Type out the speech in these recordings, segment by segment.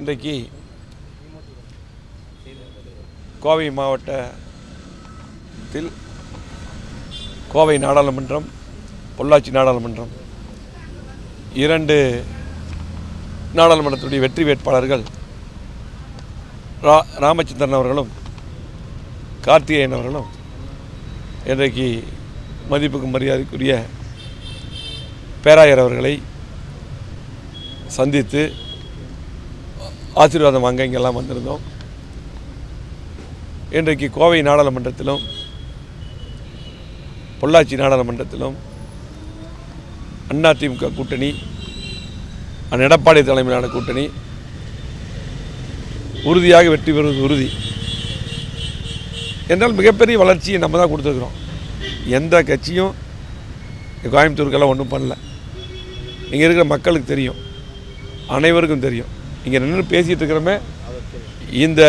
இன்றைக்கு கோவை மாவட்டத்தில் கோவை நாடாளுமன்றம் பொள்ளாச்சி நாடாளுமன்றம் இரண்டு நாடாளுமன்றத்துடைய வெற்றி வேட்பாளர்கள் ரா ராமச்சந்திரன் அவர்களும் கார்த்திகேயன் அவர்களும் இன்றைக்கு மதிப்புக்கு மரியாதைக்குரிய பேராயர் அவர்களை சந்தித்து ஆசீர்வாதம் வாங்க இங்கெல்லாம் வந்திருந்தோம். இன்றைக்கு கோவை நாடாளுமன்றத்திலும் பொள்ளாச்சி நாடாளுமன்றத்திலும் அதிமுக கூட்டணி அண்ணன் எடப்பாடி தலைமையிலான கூட்டணி உறுதியாக வெற்றி பெறுவது உறுதி. என்றால் மிகப்பெரிய வளர்ச்சியை நம்ம தான் கொடுத்துருக்குறோம். எந்த கட்சியும் கோயம்புத்தூருக்கெல்லாம் ஒன்றும் பண்ணல. இங்கே இருக்கிற மக்களுக்கு தெரியும். அனைவருக்கும் தெரியும். இங்கே நின்று பேசிகிட்டு இருக்கிறோமே. இந்த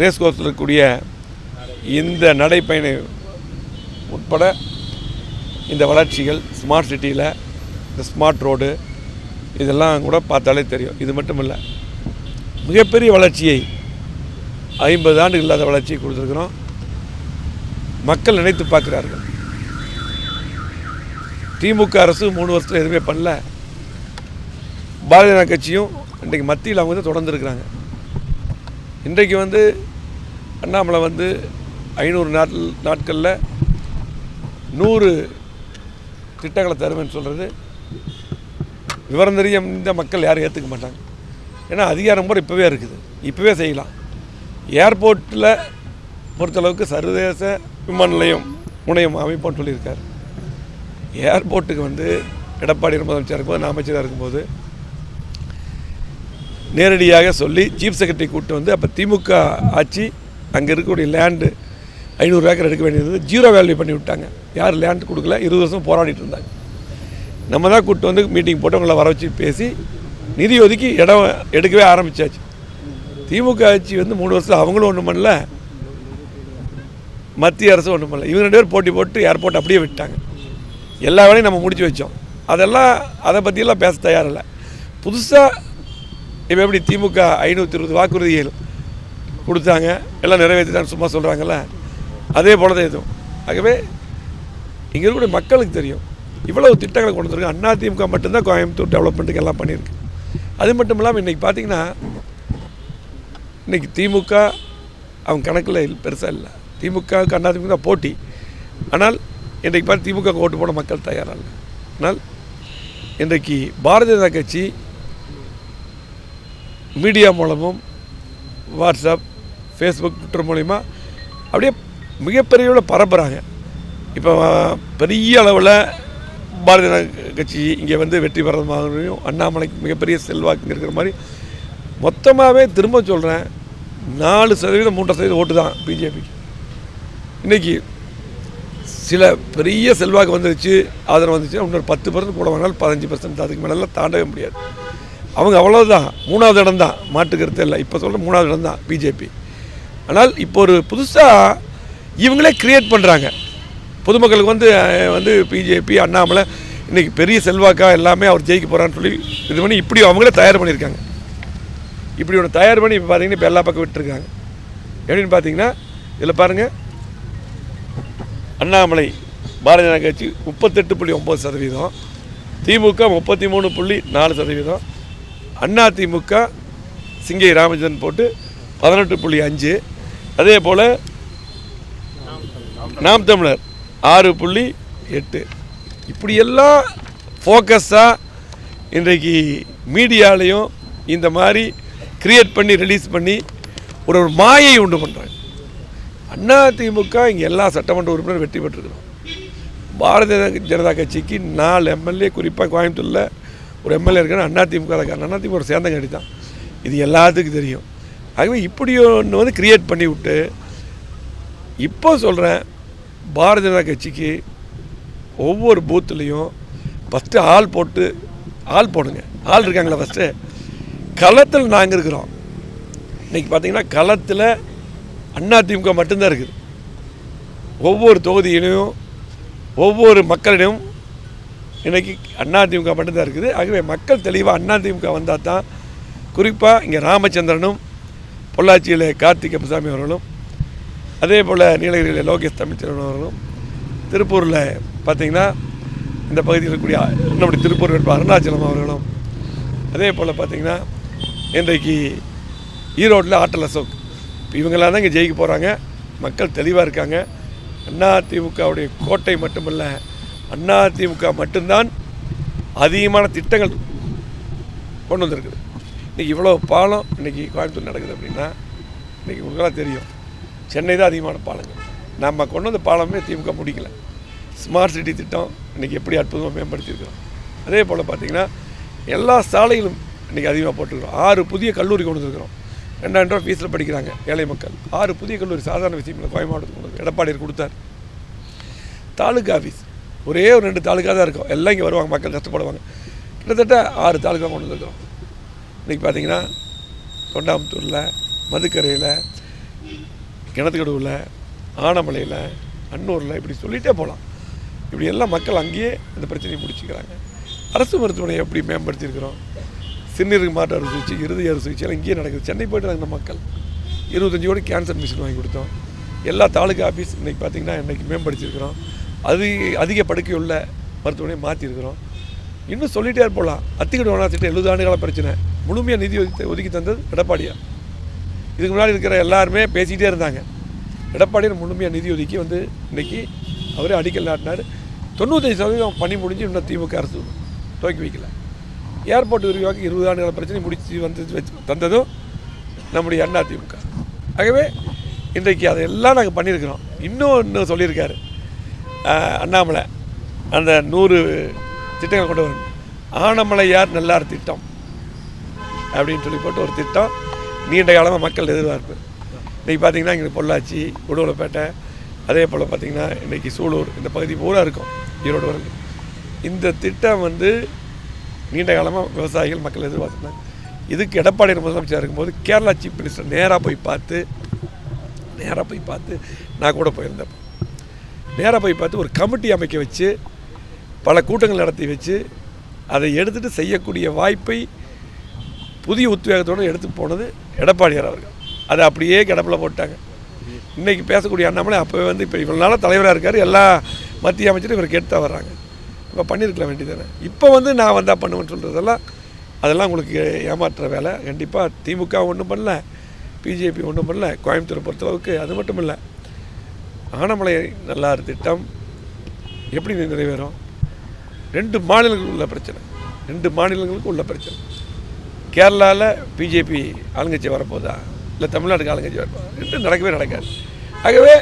ரேஸ் கோர்ஸில் இருக்கக்கூடிய இந்த நடைப்பயணம் உட்பட இந்த வளர்ச்சிகள் ஸ்மார்ட் சிட்டியில் இந்த ஸ்மார்ட் ரோடு இதெல்லாம் கூட பார்த்தாலே தெரியும். இது மட்டும் இல்லை மிகப்பெரிய வளர்ச்சியை ஐம்பது ஆண்டு இல்லாத வளர்ச்சியை கொடுத்துருக்குறோம். மக்கள் நினைத்து பார்க்குறார்கள். திமுக அரசு மூணு வருஷத்தில் எதுவுமே பண்ணல. பாரதிய கட்சியும் இன்றைக்கு மத்தியில் அவங்க வந்து தொடர்ந்துருக்கிறாங்க. இன்றைக்கு வந்து அண்ணாமலை வந்து ஐநூறு நாட்கள் நாட்களில் நூறு திட்டங்களை தருவேன்னு சொல்கிறது விவரம் தெரியாத மக்கள் யாரும் ஏற்றுக்க மாட்டாங்க. ஏன்னா அதிகாரம் கூட இப்போவே இருக்குது. இப்போவே செய்யலாம். ஏர்போர்ட்டில் பொறுத்தளவுக்கு சர்வதேச விமான நிலையம் முனையம் அமைப்போன்னு சொல்லியிருக்காரு. ஏர்போர்ட்டுக்கு வந்து எடப்பாடி முதலமைச்சராக இருக்கும்போது நான் அமைச்சராக இருக்கும்போது நேரடியாக சொல்லி சீஃப் செக்ரட்டரி கூப்பிட்டு வந்து அப்போ திமுக ஆட்சி அங்கே இருக்கக்கூடிய லேண்டு ஐநூறு ஏக்கர் எடுக்க வேண்டியது ஜீரோ வேல்யூ பண்ணி விட்டாங்க. யார் லேண்ட் கொடுக்கல. இருபது வருஷம் போராடிட்டு இருந்தாங்க. நம்ம தான் கூப்பிட்டு வந்து மீட்டிங் போட்டு அவங்கள வர வச்சு பேசி நிதி ஒதுக்கி இடம் எடுக்கவே ஆரம்பித்தாச்சு திமுக ஆட்சி வந்து மூணு வருஷம் அவங்களும் ஒன்றும் பண்ணல மத்திய அரசு ஒன்றும் பண்ணல. இவங்க ரெண்டு பேர் போட்டி போட்டு ஏர்போர்ட் அப்படியே விட்டாங்க எல்லா வேலையும் நம்ம முடிச்சு வச்சோம். அதெல்லாம் அதை பற்றியெல்லாம் பேச தயாரில்லை. புதுசாக இப்போ எப்படி திமுக ஐநூற்றி இருபது வாக்குறுதிகள் கொடுத்தாங்க? எல்லாம் நிறைவேற்றிட்டான்னு சும்மா சொல்கிறாங்கல்ல அதே போல தான் இதுவும் ஆகவே இங்கே இருக்கக்கூடிய மக்களுக்கு தெரியும். இவ்வளவு திட்டங்களை கொண்டு வந்திருக்கு அதிமுக மட்டும்தான் கோயம்புத்தூர் டெவலப்மெண்ட்டுக்கு எல்லாம் பண்ணியிருக்கு. அது மட்டும் இல்லாமல் இன்றைக்கி பார்த்தீங்கன்னா இன்றைக்கி திமுக அவங்க கணக்கில் பெருசாக இல்லை. திமுகவுக்கு அதிமுக போட்டி. ஆனால் இன்றைக்கு பார்த்து திமுக ஓட்டு போட மக்கள் தயாராக இல்லை. ஆனால் இன்றைக்கு பாரதிய ஜனதா கட்சி மீடியா மூலமும் வாட்ஸ்அப் ஃபேஸ்புக் ட்விட்டர் மூலிமா அப்படியே மிகப்பெரிய அளவில் பரப்புகிறாங்க இப்போ பெரிய அளவில் பாரதிய ஜனதா கட்சி இங்கே வந்து வெற்றி பெறதுமாகவும் அண்ணாமலைக்கு மிகப்பெரிய செல்வாக்கு இருக்கிற மாதிரி மொத்தமாகவே திரும்ப சொல்கிறேன் நாலு சதவீதம் மூன்று சதவீதம் ஓட்டு தான் பிஜேபிக்கு இன்றைக்கி சில பெரிய செல்வாக்கு வந்துருச்சு ஆதரவு வந்துச்சு இன்னொரு பத்து பர்சன்ட் கூட வாங்கினாலும் பதினஞ்சு பர்சன்ட் அதுக்கு மேலெல்லாம் தாண்டவே முடியாது. அவங்க அவ்வளோதான் மூணாவது இடம் தான் மாட்டுக்கிறது இல்லை. இப்போ சொல்கிற மூணாவது இடம் தான் பிஜேபி ஆனால் இப்போ ஒரு புதுசாக இவங்களே கிரியேட் பண்ணுறாங்க பொதுமக்களுக்கு வந்து வந்து பிஜேபி அண்ணாமலை இன்றைக்கி பெரிய செல்வாக்கா எல்லாமே அவர் ஜெயிக்க போகிறான்னு சொல்லி இது பண்ணி இப்படி அவங்களே தயார் பண்ணியிருக்காங்க. இப்படி ஒன்று தயார் பண்ணி இப்போ பார்த்தீங்கன்னா இப்போ எல்லா பக்கம் விட்டுருக்காங்க. எப்படின்னு பார்த்தீங்கன்னா இதில் பாருங்கள் அண்ணாமலை பாரதிய ஜனதா கட்சி முப்பத்தெட்டு புள்ளி ஒம்பது சதவீதம். திமுக முப்பத்தி மூணு புள்ளி நாலு சதவீதம். அண்ணா திமுக சிங்கை ராமச்சந்திரன் போட்டு பதினெட்டு புள்ளி அஞ்சு. அதே போல் நாம் தமிழர் ஆறு புள்ளி எட்டு. இப்படியெல்லாம் ஃபோக்கஸாக இன்றைக்கு மீடியாலையும் இந்த மாதிரி கிரியேட் பண்ணி ரிலீஸ் பண்ணி ஒரு ஒரு மாயை உண்டு பண்ணுறாங்க அண்ணா திமுக இங்கே எல்லா சட்டமன்ற உறுப்பினர் வெற்றி பெற்றிருக்கிறோம். பாரதிய ஜனதா கட்சிக்கு நாலு எம்எல்ஏ குறிப்பாக கோயம்புத்தூரில் ஒரு எம்எல்ஏ இருக்கான்னு அண்ணா திமுக இருக்காரு அண்ணா திமுக ஒரு சேர்ந்த கட்சி தான். இது எல்லாத்துக்கும் தெரியும். ஆகவே இப்படி ஒன்று வந்து கிரியேட் பண்ணி விட்டு இப்போ சொல்கிறேன் பாரதிய ஜனதா கட்சிக்கு ஒவ்வொரு பூத்துலேயும் ஃபஸ்ட்டு ஆள் போட்டு ஆள் போடுங்க. ஆள் இருக்காங்களா ஃபஸ்ட்டு களத்தில் நாங்கள் இருக்கிறோம். இன்றைக்கி பார்த்தீங்கன்னா களத்தில் அதிமுக மட்டும்தான் இருக்குது. ஒவ்வொரு தொகுதியிலையும் ஒவ்வொரு மக்களிடம் இன்றைக்கி அதிமுக மட்டும்தான் இருக்குது. ஆகவே மக்கள் தெளிவாக அதிமுக வந்தால் தான் குறிப்பாக இங்கே ராமச்சந்திரனும் பொள்ளாச்சியில் கார்த்திக் அப்பசாமி அவர்களும் அதே போல் நீலகிரியில் லோகேஷ் தமிழ்ச்செல்வன் அவர்களும் திருப்பூரில் பார்த்தீங்கன்னா இந்த பகுதியில் இருக்கக்கூடிய நம்முடைய திருப்பூர் வேட்பாளர் அருணாச்சலம் அவர்களும் அதே போல் பார்த்திங்கன்னா இன்றைக்கு ஈரோட்டில் ஆட்டல் அசோக். இப்போ தான் இங்கே ஜெயிக்க போகிறாங்க மக்கள் தெளிவாக இருக்காங்க. அதிமுகவுடைய கோட்டை மட்டுமல்ல அண்ணா அதிமுக மட்டும்தான் அதிகமான திட்டங்கள் கொண்டு வந்திருக்குது. இன்றைக்கி இவ்வளோ பாலம் இன்றைக்கி கோயம்புத்தூர் நடக்குது அப்படின்னா இன்றைக்கி உங்களுக்கெல்லாம் தெரியும். சென்னை தான் அதிகமான பாலங்கள். நம்ம கொண்டு வந்த பாலமே திமுக முடிக்கல. ஸ்மார்ட் சிட்டி திட்டம் இன்றைக்கி எப்படி அற்புதமாக மேம்படுத்தியிருக்கிறோம். அதே போல் பார்த்திங்கன்னா எல்லா சாலைகளும் இன்றைக்கி அதிகமாக போட்டுருக்கிறோம். ஆறு புதிய கல்லூரி கொண்டு வந்திருக்கிறோம். ரெண்டாயிரம் ரூபா ஃபீஸில் படிக்கிறாங்க ஏழை மக்கள். ஆறு புதிய கல்லூரி சாதாரண விஷயம் இல்லை கோயம் கொண்டு வந்து எடப்பாடியார் கொடுத்தார். தாலுகா ஆஃபீஸ் ஒரே ஒரு ரெண்டு தாலுக்கா தான் இருக்கும். எல்லாம் இங்கே வருவாங்க மக்கள் கஷ்டப்படுவாங்க. கிட்டத்தட்ட ஆறு தாலுக்கா கொண்டு வந்துருக்கோம் இன்றைக்கி பார்த்தீங்கன்னா தொண்டாமுத்தூரில் மதுக்கரையில் கிணத்துக்கடவுல ஆனமலையில் அன்னூரில் இப்படி சொல்லிகிட்டே போகலாம் இப்படி எல்லாம் மக்கள் அங்கேயே இந்த பிரச்சனையை முடிச்சுக்கிறாங்க. அரசு மருத்துவமனை எப்படி மேம்படுத்தியிருக்கிறோம்? சிறுநீருக்கு மாற்று அறுவை சிகிச்சை இருதய அறுவை சிகிச்சையெல்லாம் இங்கேயே நடக்குது. சென்னை போயிட்டு இந்த மக்கள் இருபத்தஞ்சி கோடி கேன்சர் மிஷின் வாங்கி கொடுத்தோம். எல்லா தாலுக்கா ஆஃபீஸ் இன்றைக்கி பார்த்தீங்கன்னா இன்றைக்கி மேம்படுத்தியிருக்கிறோம். அது அதிக படுக்கையுள்ள மருத்துவமனையை மாற்றிருக்கிறோம் இன்னும் சொல்லிகிட்டே போகலாம் அத்திக்கடு ஒன்றா திட்டம் எழுபது ஆண்டுகால பிரச்சனை. முழுமையாக நிதி ஒதுக்கி ஒதுக்கி தந்தது எடப்பாடியார் இதுக்கு முன்னாடி இருக்கிற எல்லாருமே பேசிக்கிட்டே இருந்தாங்க. எடப்பாடியார் முழுமையாக நிதி ஒதுக்கி வந்து இன்றைக்கி அவரே அடிக்கல் நாட்டினார். தொண்ணூத்தஞ்சு சதவீதம் பணி முடிஞ்சு இன்னும் திமுக அரசு துவக்கி வைக்கல. ஏர்போர்ட் விரிவாக்க இருபது ஆண்டுகால பிரச்சனை முடித்து வந்து வச்சு தந்ததும் நம்முடைய அண்ணா திமுக. ஆகவே இன்றைக்கு அதையெல்லாம் நாங்கள் பண்ணியிருக்கிறோம். இன்னும் இன்னும் சொல்லியிருக்காரு. அண்ணாமலை அந்த நூறு திட்டங்கள் கொண்டு வரணும் ஆனமலையார் நல்லார் திட்டம்? அப்படின்னு சொல்லி போட்டு ஒரு திட்டம் நீண்ட காலமாக மக்கள் எதிர்பார்ப்பு. இன்றைக்கி பார்த்தீங்கன்னா இங்கே பொள்ளாச்சி உடுவலப்பேட்டை அதே போல் பார்த்திங்கன்னா இன்றைக்கி சூலூர் இந்த பகுதி பூரா இருக்கும் ஈரோடு வரைக்கும். இந்த திட்டம் வந்து நீண்ட காலமாக விவசாயிகள் மக்கள் எதிர்பார்த்துருந்தாங்க இதுக்கு எடப்பாடி முதலமைச்சர் இருக்கும்போது கேரளா சீஃப் மினிஸ்டர் நேராக போய் பார்த்து நேராக போய் பார்த்து நான் கூட போயிருந்தேன். நேராக போய் பார்த்து ஒரு கமிட்டி அமைக்க வச்சு பல கூட்டங்கள் நடத்தி வச்சு அதை எடுத்துகிட்டு செய்யக்கூடிய வாய்ப்பை புதிய உத்வேகத்தோடு எடுத்து போனது எடப்பாடியார் அவர்கள். அதை அப்படியே கிடப்பில் போட்டாங்க. இன்றைக்கி பேசக்கூடிய அண்ணாமலை அப்போவே வந்து இப்போ இவ்வளோ நாளாக தலைவராக இருக்கார். எல்லா மத்திய அமைச்சரும் இவருக்கு தான் வர்றாங்க. இப்போ பண்ணியிருக்கலாம் வேண்டியதானே இப்போ வந்து நான் வந்தால் பண்ணுவேன்னு சொல்கிறதெல்லாம் அதெல்லாம் உங்களுக்கு ஏமாற்றுற வேலை. கண்டிப்பாக திமுக ஒன்றும் பண்ணல. பிஜேபி ஒன்றும் பண்ணல. கோயம்புத்தூரை பொறுத்தளவுக்கு அது மட்டும் இல்லை. ஆனமலை நல்லார் திட்டம் எப்படி நிறைவேறும்? ரெண்டு மாநிலங்களுக்கு உள்ள பிரச்சனை. ரெண்டு மாநிலங்களுக்கு உள்ள பிரச்சனை. கேரளாவில் பிஜேபி ஆளுங்கட்சி வரப்போதா? இல்லை தமிழ்நாட்டுக்கு ஆளுங்கட்சி வரப்போதா? ரெண்டும் நடக்கவே நடக்காது. ஆகவே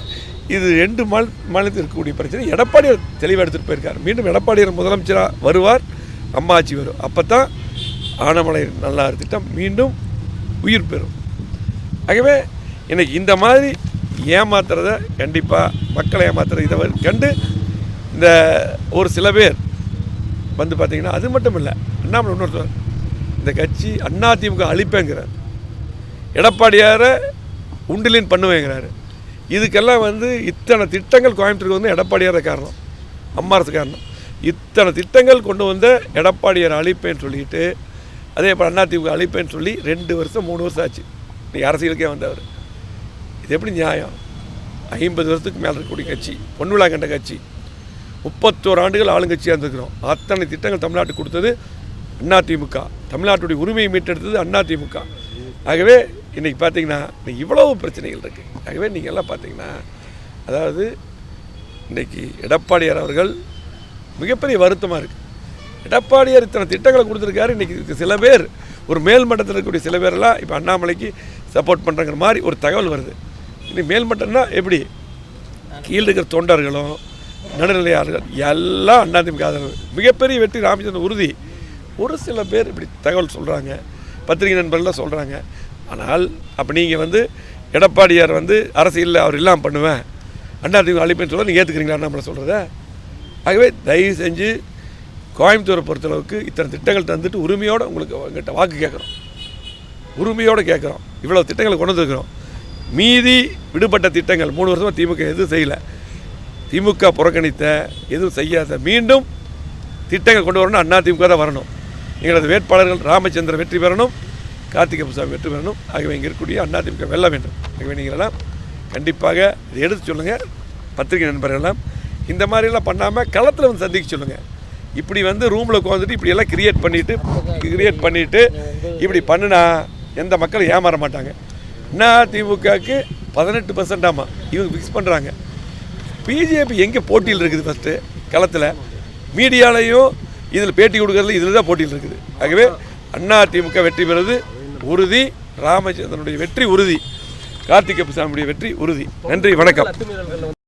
இது ரெண்டு மாநில மாநிலத்தில் இருக்கக்கூடிய பிரச்சனை. எடப்பாடியார் தெளிவாக எடுத்துகிட்டு போயிருக்கார். மீண்டும் எடப்பாடியார் முதலமைச்சராக வருவார். அம்மாச்சி வரும். அப்போ தான் ஆனமலை நல்லார் திட்டம் மீண்டும் உயிர் பெறும். ஆகவே இன்னைக்கு இந்த மாதிரி ஏமாத்துறத கண்டிப்பாக மக்களை ஏமாத்துறது இதை வந்து கண்டு இந்த ஒரு சில பேர் வந்து பார்த்திங்கன்னா அது மட்டும் இல்லை அண்ணாமலை இன்னொருத்தர் இந்த கட்சி அதிமுக அழிப்பேங்கிறார். எடப்பாடியாரை உண்டிலின் பண்ணுவேங்கிறாரு. இதுக்கெல்லாம் வந்து இத்தனை திட்டங்கள் கோயம்புத்தூருக்கு வந்து எடப்பாடியார காரணம். அம்மா அரசு காரணம். இத்தனை திட்டங்கள் கொண்டு வந்த எடப்பாடியார் அழிப்பேன்னு சொல்லிட்டு அதே போல் அதிமுக அழிப்பேன்னு சொல்லி ரெண்டு வருஷம் மூணு வருஷம் ஆச்சு. இன்றைக்கி அரசியலுக்கே வந்தவர். இது எப்படி நியாயம்? ஐம்பது வருஷத்துக்கு மேலே இருக்கக்கூடிய கட்சி பொன்விழா கண்ட கட்சி முப்பத்தோரு ஆண்டுகள் ஆளுங்கட்சியாக இருந்திருக்கிறோம். அத்தனை திட்டங்கள் தமிழ்நாட்டுக்கு கொடுத்தது அதிமுக தமிழ்நாட்டுடைய உரிமையை மீட்டெடுத்தது அதிமுக ஆகவே இன்றைக்கி பார்த்தீங்கன்னா இன்றைக்கி இவ்வளவு பிரச்சனைகள் இருக்குது ஆகவே நீங்கள் எல்லாம் பார்த்தீங்கன்னா அதாவது இன்றைக்கி எடப்பாடியார் அவர்கள் மிகப்பெரிய வருத்தமாக இருக்குது எடப்பாடியார் இத்தனை திட்டங்களை கொடுத்துருக்காரு. இன்றைக்கி சில பேர் ஒரு மேல்மட்டத்தில் இருக்கக்கூடிய சில பேரெல்லாம் இப்போ அண்ணாமலைக்கு சப்போர்ட் பண்ணுறங்கிற மாதிரி ஒரு தகவல் வருது. இனி மேல்மட்டம்னா எப்படி? கீழே இருக்கிற தொண்டர்களும் நடுநிலையாளர்கள் எல்லாம் அதிமுக ஆதரவு. மிகப்பெரிய வெற்றி ராமச்சந்திரன் உறுதி. ஒரு சில பேர் இப்படி தகவல் சொல்கிறாங்க பத்திரிகை நண்பர்கள்லாம் சொல்கிறாங்க ஆனால் அப்போ நீங்கள் வந்து எடப்பாடியார் வந்து அரசியலில் அவர் இல்லாமல் பண்ணுவேன் அதிமுக அழிப்பேன்னு சொல்ல நீங்கள் ஏற்றுக்கிறீங்களா அண்ணாமலை சொல்கிறத ஆகவே தயவு செஞ்சு கோயம்புத்தூரை பொறுத்தளவுக்கு இத்தனை திட்டங்கள் தந்துட்டு உரிமையோடு உங்களுக்கு உங்கள்கிட்ட வாக்கு கேட்குறோம். உரிமையோடு கேட்குறோம். இவ்வளோ திட்டங்களை கொண்டு வந்துருக்கிறோம். மீதி விடுபட்ட திட்டங்கள் மூணு வருஷமாக திமுக எதுவும் செய்யலை. திமுக புறக்கணித்த எதுவும் செய்யாத மீண்டும் திட்டங்கள் கொண்டு வரணும். அண்ணா திமுக தான் வரணும். எங்களது வேட்பாளர்கள் ராமச்சந்திரன் வெற்றி பெறணும். கார்த்திகை புசாமி வெற்றி பெறணும். ஆகவே இங்கே இருக்கக்கூடிய அதிமுக வெல்ல வேண்டும். ஆகவே நீங்களெல்லாம் கண்டிப்பாக இதை எடுத்து சொல்லுங்கள் பத்திரிகை நண்பர்களெல்லாம் இந்த மாதிரிலாம் பண்ணாமல் களத்தில் வந்து சந்திக்க சொல்லுங்கள் இப்படி வந்து ரூமில் உட்காந்துட்டு இப்படி எல்லாம் கிரியேட் பண்ணிவிட்டு கிரியேட் பண்ணிவிட்டு இப்படி பண்ணுனா எந்த மக்களும் ஏமாற மாட்டாங்க. அதிமுகவுக்கு பதினெட்டு பர்சன்டாமா இவங்க ஃபிக்ஸ் பண்ணுறாங்க பிஜேபி எங்கே போட்டியில் இருக்குது ஃபஸ்ட்டு களத்தில்? மீடியாலையும் இதில் பேட்டி கொடுக்கறதுல இதில் தான் போட்டியில் இருக்குது. ஆகவே அண்ணா திமுக வெற்றி பெறுவது உறுதி. ராமச்சந்திரனுடைய வெற்றி உறுதி. கார்த்திகை வெற்றி உறுதி. நன்றி வணக்கம்.